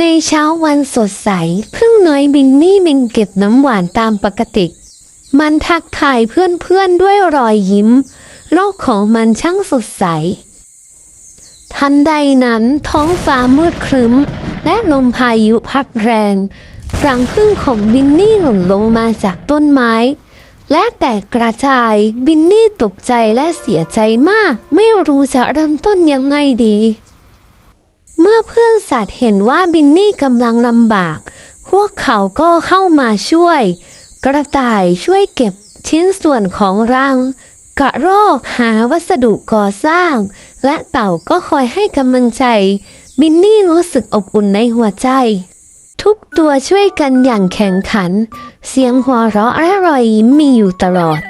ในเช้าวันสดใสพึ่งน้อยบินนี่บินเก็บน้ำหวานตามปกติ มันทักทายเพื่อนๆด้วยรอยยิ้ม โลกของมันช่างสดใส ทันใดนั้นท้องฟ้ามืดครึ้ม และลมพายุพัดแรงรังพึ่งของบินนี่หล่นลงมาจากต้นไม้ และแตกกระจายบินนี่ตกใจและเสียใจมาก ไม่รู้จะเริ่มต้นยังไงดี มื่อเพื่อนสัตว์เห็นว่าบินนี่กำลังลำบาก พวกเขาก็เข้ามาช่วย กระต่ายช่วยเก็บชิ้นส่วนของรัง กระรอกหาวัสดุก่อสร้าง และเต่าก็คอยให้กำลังใจ บินนี่รู้สึกอบอุ่นในหัวใจ ทุกตัวช่วยกันอย่างแข่งขัน เสียงหัวเราะและรอยยิ้มมีอยู่ตลอด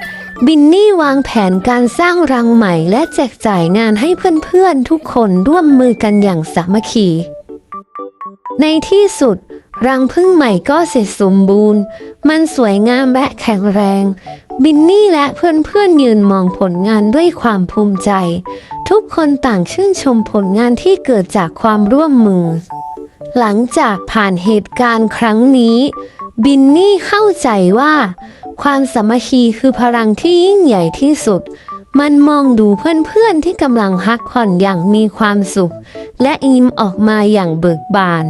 บินนี่วางแผนการสร้างรังใหม่และแจกจ่ายงานให้เพื่อนๆ ทุกคนร่วมมือกันอย่างสามัคคี ในที่สุด รังพึ่งใหม่ก็เสร็จสมบูรณ์ มันสวยงามและแข็งแรง บินนี่และเพื่อนๆยืนมองผลงานด้วยความภูมิใจ ทุกคนต่างชื่นชมผลงานที่เกิดจากความร่วมมือ หลังจากผ่านเหตุการณ์ครั้งนี้ บินนี่เข้าใจว่า ความสามัคคีคือพลังที่ยิ่งใหญ่ที่สุด มันมองดูเพื่อนๆที่กำลังพักผ่อนอย่างมีความสุข และอิมออกมาอย่างเบิกบาน